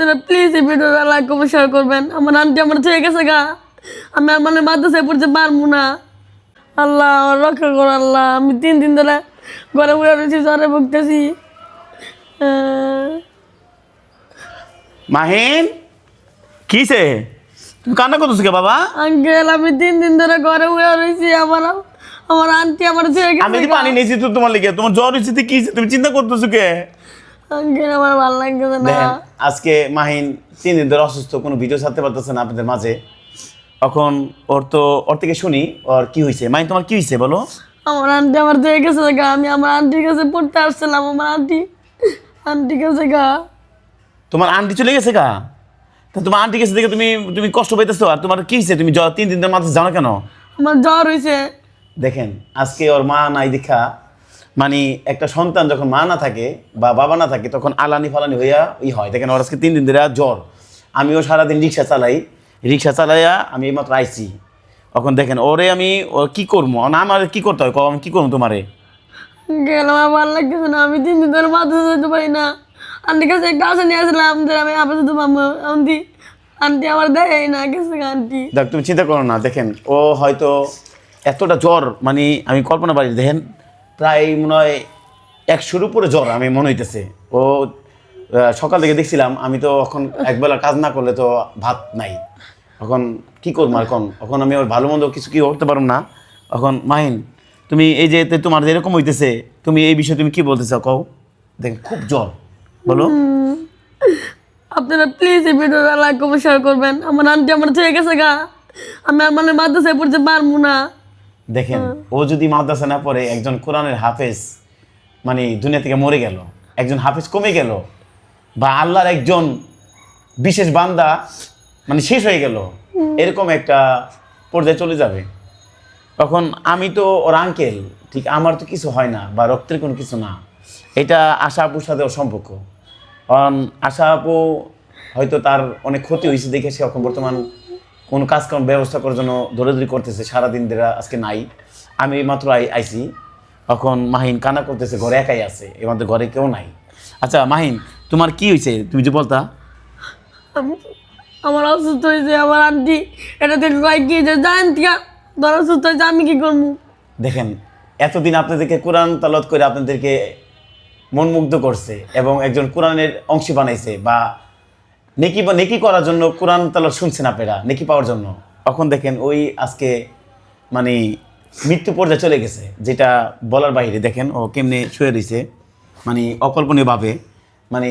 আপনারা প্লিজ এই ভিডিওটা লাইক কমেন্ট শেয়ার করবেন। আমার আন্টি আমার ছেড়ে গেছে গা। আমি আর মানে মাদ্রাসায় পড়তে পারব না। আল্লাহ রক্ষা করো আল্লাহ। আমি তিন দিন ধরে ঘরে উড়ে রয়েছি জ্বরে ভুগতেছি। মাহিন কিসে তুমি কান্না করতেছো কে বাবা? আঙ্কেল আমি তিন দিন ধরে ঘরে উড়ে রয়েছি। আমার আমার আন্টি আমার ছেড়ে গেছে তো পানি নিয়েছি তো তোমার লিগে। তোমার জ্বর হয়েছে কি তুমি চিন্তা করতেছো কে? আঙ্কেল আমার ভালো লাগতেছে না। দেখেন আজকে মাহিন তিন দিন ধরে অসুস্থ কোনো ভিডিও ছাড়তে পারতেছে না আপনাদের মাঝে। এখন ওর তো ওর থেকে শুনি ওর কি হয়েছে মাহিন তোমার কি হয়েছে বলো? আমার আন্টি আমার ছেড়ে গেছে গা আমি আমার আন্টির কাছে পড়তে আসছিলাম আমার আন্টি আন্টি কাছে গা। তোমার আন্টি চলে গেছে গা? তা তোমার আন্টি গেছে দেখে তুমি তুমি কষ্ট পাইতেছো আর তোমার কি হয়েছে তুমি জ্বর তিন দিন ধরে মাঝে জানো কেন? আমার জ্বর হয়েছে দেখেন আজকে ওর মা নাই দেখা মানে একটা সন্তান যখন মা না থাকে বা বাবা না থাকে তখন আলানি ফালানি হইয়া ই হয়। দেখেন ওর আজকে তিন দিন ধরে জ্বর। আমিও সারাদিন রিক্সা চালাই। রিক্সা চালাইয়া আমি এইমাত্র আইছি। তখন দেখেন ওরে আমি ও কি করব? না আমার কি করতে হয়? আমি কি করব তোমারে? গেল আমার ভালো লাগতেছে না। আমি তিন দিন ধরে মাথা যেতে পারি না। আন্টির কাছে একটা আসে নিয়ে আসলাম যে আমি আবার যেতে আন্টি আন্টি আমার দেয় না গেছে আন্টি। দেখ তুমি চিন্তা করো না। দেখেন ও হয়তো এতটা জ্বর মানে আমি কল্পনা পারি দেখেন প্রায় মনে হয় একশোর উপরে জ্বর, আমি মনে হইতেছে। ও সকাল থেকে দেখছিলাম, আমি তো এখন একবেলা কাজ না করলে তো ভাত নাই। এখন কি করব এখন? এখন আমি ওর ভালো মন্দ কিছু কি করতে পারব না। এখন, মাহিন, তুমি এই যে তোমার যেরকম হইতেছে, তুমি এই বিষয়ে তুমি কি বলতে চাও কও। দেখ খুব জ্বর। বলো। আপনারা প্লিজ এই ভিডিওটা লাইক কমেন্ট শেয়ার করবেন। আমার আন্টি আমার ছেড়ে গেছে গা। আমি আর মানে মাদ্রাসায় পড়তে পারব না। দেখেন ও যদি মাদ্রাসা না পড়ে একজন কোরআনের হাফেজ মানে দুনিয়া থেকে মরে গেল একজন হাফেজ কমে গেল বা আল্লাহর একজন বিশেষ বান্দা মানে শেষ হয়ে গেল এরকম একটা পর্যায়ে চলে যাবে। তখন আমি তো ওর আঙ্কেল ঠিক আমার তো কিছু হয় না বা রক্তের কোনো কিছু না। এটা আশা আপুর সাথে ওর সম্পর্ক। কারণ আশা আপু হয়তো তার অনেক ক্ষতি হয়েছে দেখে সে এখন বর্তমান কোনো কাজকর্ম ব্যবস্থা করার জন্য দৌড়াদৌড়ি করতেছে সারাদিন ধরে আজকে নাই। আমি মাত্র আই আইছি। এখন মাহিন কানা করতেছে ঘরে একাই আছে মধ্যে ঘরে কেউ নাই। আচ্ছা মাহিন তোমার কি হয়েছে তুমি যে বলতা। আমি আমার অসুস্থ হয়েছে আমার আন্টি এটা থেকে কয়েক যে জানেন ধর অসুস্থ হয়েছে আমি কি করব? দেখেন এতদিন আপনাদেরকে কোরআন তালত করে আপনাদেরকে মনমুগ্ধ করছে এবং একজন কোরআনের অংশী বানাইছে বা নেকি বা নেকি করার জন্য কোরআন তালত শুনছেন আপনারা? নেকি পাওয়ার জন্য? এখন দেখেন ওই আজকে মানে মৃত্যু পর্যায়ে চলে গেছে, যেটা বলার বাইরে। দেখেন ও কেমনে শুয়ে রয়েছে মানে অকল্পনীয়ভাবে। মানে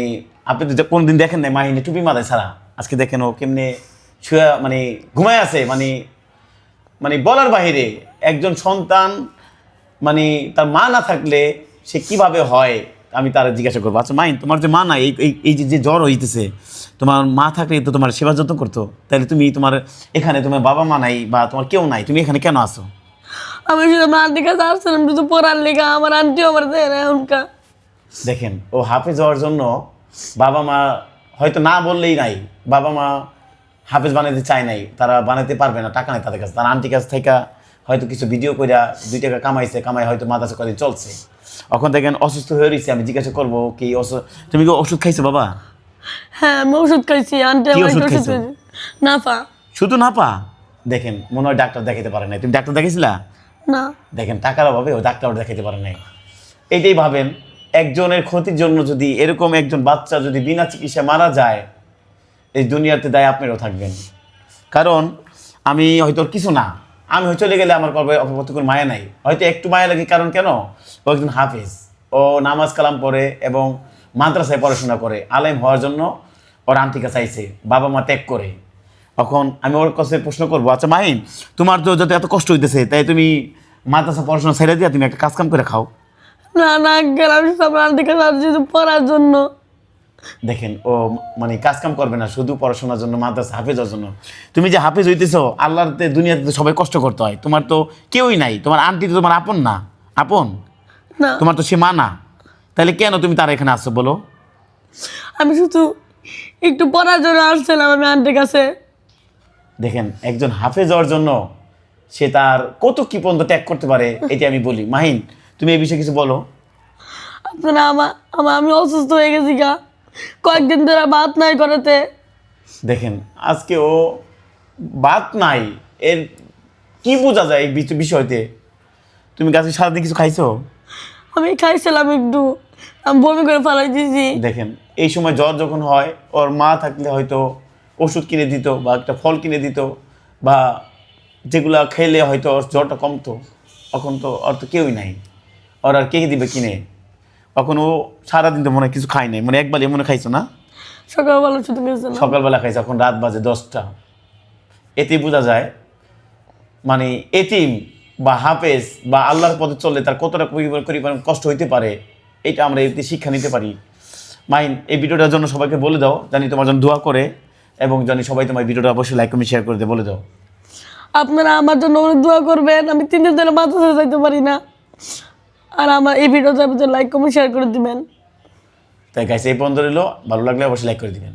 আপনি তো কোনোদিন দেখেন না মাহিনী টুপি মাথায় ছাড়া। আজকে দেখেন ও কেমনে শুয়ে মানে ঘুমায় আছে মানে মানে বলার বাহিরে একজন সন্তান মানে তার মা না থাকলে সে কীভাবে হয়? আমি তারা জিজ্ঞাসা করব আচ্ছা মাইন তোমার যে মা নাই এই এই- যে জ্বর হইতেছে তোমার মা থাকলে তো তোমার সেবা যত্ন করতো। তাহলে তুমি তোমার এখানে তোমার বাবা মা নাই বা তোমার কেউ নাই তুমি এখানে কেন আসো আমি শুধু আন্টির কাছে আসছিলাম শুধু পড়ার লেখা আমার আন্টিও আমার দেয় না এখনকার দেখেন ও হাফেজ হওয়ার জন্য বাবা মা হয়তো না বললেই নাই বাবা মা হাফেজ বানাতে চায় নাই তারা বানাতে পারবে না টাকা নেই তাদের কাছে তার আন্টির কাছ থেকে হয়তো কিছু ভিডিও কইরা দুই টাকা কামাইছে কামাই হয়তো মাদ্রাসা কদিন চলছে। এখন দেখেন অসুস্থ হয়ে রয়েছে আমি জিজ্ঞাসা করব কি তুমি কি ওষুধ খাইছো বাবা? হ্যাঁ আমি ওষুধ খাইছি আন্টি কি ওষুধ ওষুধ খাইছো? না পা শুধু না পা দেখেন মনে হয় ডাক্তার দেখাতে পারে নাই। তুমি ডাক্তার দেখাইছিলা? না। দেখেন টাকার অভাবে ও ডাক্তার দেখাতে পারে নাই। এইটাই ভাবেন একজনের ক্ষতির জন্য যদি এরকম একজন বাচ্চা যদি বিনা চিকিৎসা মারা যায় এই দুনিয়াতে দায় আপনারও থাকবেন। কারণ আমি হয়তো কিছু না। আমি চলে গেলে আমার করবে অপরত কোনো মায়া নাই। হয়তো একটু মায়া লাগে, কারণ কেন? ও একজন হাফিজ। ও নামাজ কালাম পড়ে এবং মাদ্রাসায় পড়াশোনা করে। আলেম হওয়ার জন্য ওর আন্টিকা চাইছে, বাবা মা ত্যাগ করে। তখন আমি ওর কাছে প্রশ্ন করব আচ্ছা মাহিন, তোমার তো যত এত কষ্ট হইতেছে, তাই তুমি মাদ্রাসা পড়াশোনা ছেড়ে দিয়া তুমি একটা কাজ কাম করে খাও? না না আমি সব শুধু পড়ার জন্য। দেখেন ও মানে কাজ কাম করবে না শুধু পড়াশোনার জন্য মাদ্রাসা হাফেজ হওয়ার জন্য। তুমি যে হাফেজ হইতেছো আল্লাহর দুনিয়াতে সবাই কষ্ট করতে হয়। তোমার তো কেউই নাই তোমার আন্টি তো তোমার আপন না। আপন? না। তোমার তো সে মা না। তাহলে কেন তুমি তার এখানে আসছো বলো? আমি শুধু একটু পড়ার জন্য আসছিলাম আমি আন্টির কাছে। দেখেন একজন হাফেজ হওয়ার জন্য সে তার কত কি পর্যন্ত ত্যাগ করতে পারে এটা আমি বলি। মাহিন তুমি এই বিষয়ে কিছু বলো। আপনারা আমার আমি অসুস্থ হয়ে গেছি গা। কয়েকদিন ধরে ভাত নাই করেতে দেখেন আজকে ও বাত নাই এর কি বোঝা যায় এই বিষ- বিষয়তে? তুমি গাছে সারাদিন কিছু খাইছো? আমি খাইছিলাম একটু আমি বমি করে ফেলাই দিয়েছি। দেখেন এই সময় জ্বর যখন হয় ওর মা থাকলে হয়তো ওষুধ কিনে দিত বা একটা ফল কিনে দিত বা যেগুলা খেলে হয়তো ওর জ্বরটা কমতো। এখন তো ওর তো কেউই নাই। ওর আর কে দিবে কিনে? এখন ও সারাদিন তো মনে হয় কিছু খাই নাই। মানে একবার মনে খাইছো না? সকালবেলা শুধু না সকালবেলা খাইছে এখন রাত বাজে দশটা। এতে বোঝা যায় মানে এতিম বা হাফেজ বা আল্লাহর পথে চললে তার কতটা পরিমাণ কষ্ট হইতে পারে এটা আমরা এতে শিক্ষা নিতে পারি। মাইন এই ভিডিওটার জন্য সবাইকে বলে দাও জানি তোমার জন্য দোয়া করে এবং জানি সবাই তোমার ভিডিওটা অবশ্যই লাইক কমেন্ট শেয়ার করে দিয়ে বলে দাও। আপনারা আমার জন্য অনেক দোয়া করবেন আমি তিন দিন ধরে মাদ্রাসা যাইতে পারি না। আর আমার এই ভিডিওটা লাইক কমেন্ট শেয়ার করে দিবেন। তাই গাইছে এই পর্যন্ত রইল। ভালো লাগলে অবশ্যই লাইক করে দিবেন।